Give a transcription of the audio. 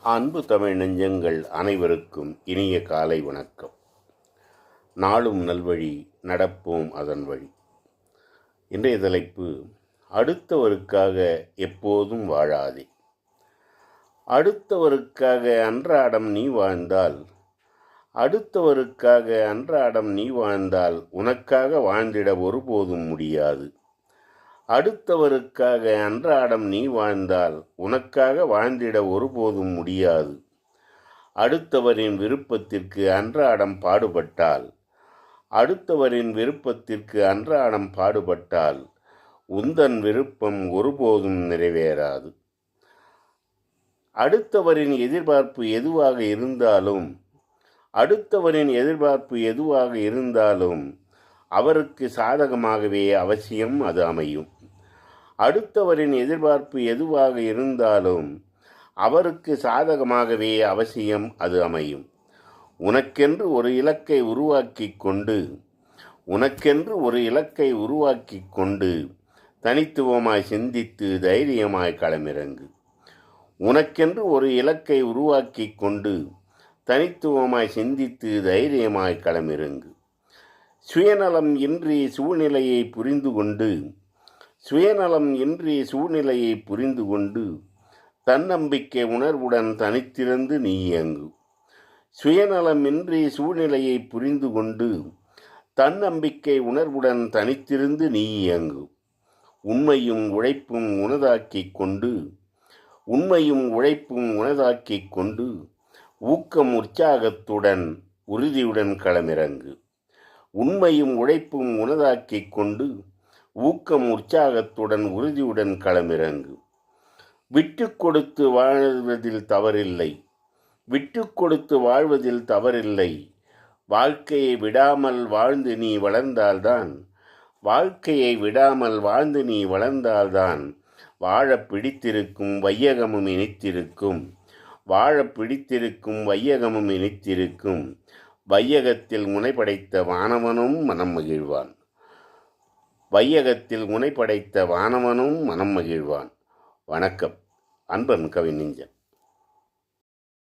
அன்பு தமிழ் நெஞ்சங்கள் அனைவருக்கும் இனிய காலை வணக்கம். நாளும் நல்வழி நடப்போம் அதன் வழி. இன்றைய தலைப்பு அடுத்தவருக்காக எப்போதும் வாழாதே. அடுத்தவருக்காக அன்றாடம் நீ வாழ்ந்தால் அடுத்தவருக்காக அன்றாடம் நீ வாழ்ந்தால் உனக்காக வாழ்ந்திட ஒருபோதும் முடியாது. அடுத்தவருக்காக அன்றாடம் நீ வாழ்ந்தால் உனக்காக வாழ்ந்திட ஒருபோதும் முடியாது. அடுத்தவரின் விருப்பத்திற்கு அன்றாடம் பாடுபட்டால் அடுத்தவரின் விருப்பத்திற்கு அன்றாடம் பாடுபட்டால் உந்தன் விருப்பம் ஒருபோதும் நிறைவேறாது. அடுத்தவரின் எதிர்பார்ப்பு எதுவாக இருந்தாலும் அடுத்தவரின் எதிர்பார்ப்பு எதுவாக இருந்தாலும் அவருக்கு சாதகமாகவே அவசியம் அது அமையும். அடுத்தவரின் எதிர்பார்ப்பு எதுவாக இருந்தாலும் அவருக்கு சாதகமாகவே அவசியம் அது அமையும். உனக்கென்று ஒரு இலக்கை உருவாக்கி கொண்டு உனக்கென்று ஒரு இலக்கை உருவாக்கி கொண்டு தனித்துவமாய் சிந்தித்து தைரியமாய் களமிறங்கு. உனக்கென்று ஒரு இலக்கை உருவாக்கி கொண்டு தனித்துவமாய் சிந்தித்து தைரியமாய் களமிறங்கு. சுயநலம் இன்றி சூழ்நிலையை புரிந்து கொண்டு சுயநலம் இன்றி சூழ்நிலையை புரிந்து கொண்டு தன்னம்பிக்கை உணர்வுடன் தனித்திருந்து நீ இயங்கு. சுயநலமின்றி சூழ்நிலையை புரிந்து கொண்டு தன்னம்பிக்கை உணர்வுடன் தனித்திருந்து நீ இயங்கு. உண்மையும் உழைப்பும் உனதாக்கிக் கொண்டு உண்மையும் உழைப்பும் உனதாக்கிக் கொண்டு ஊக்கம் உற்சாகத்துடன் உறுதியுடன் களமிறங்கு. உண்மையும் உழைப்பும் உனதாக்கிக் கொண்டு ஊக்கம் உற்சாகத்துடன் உறுதியுடன் களமிறங்கு. விட்டு கொடுத்து வாழ்வதில் தவறில்லை. விட்டு கொடுத்து வாழ்வதில் தவறில்லை. வாழ்க்கையை விடாமல் வாழ்ந்து நீ வளர்ந்தால்தான். வாழ்க்கையை விடாமல் வாழ்ந்து நீ வளர்ந்தால்தான் வாழ பிடித்திருக்கும் வையகமும் இனித்திருக்கும். வாழ பிடித்திருக்கும் வையகமும் இனித்திருக்கும். வையகத்தில் முனைப்படைத்த வானவனும் மனம் மகிழ்வான். வையகத்தில் முனைப்படைத்த வானவனும் மனம் மகிழ்வான். வணக்கம். அன்பன் கவி நெஞ்சன்.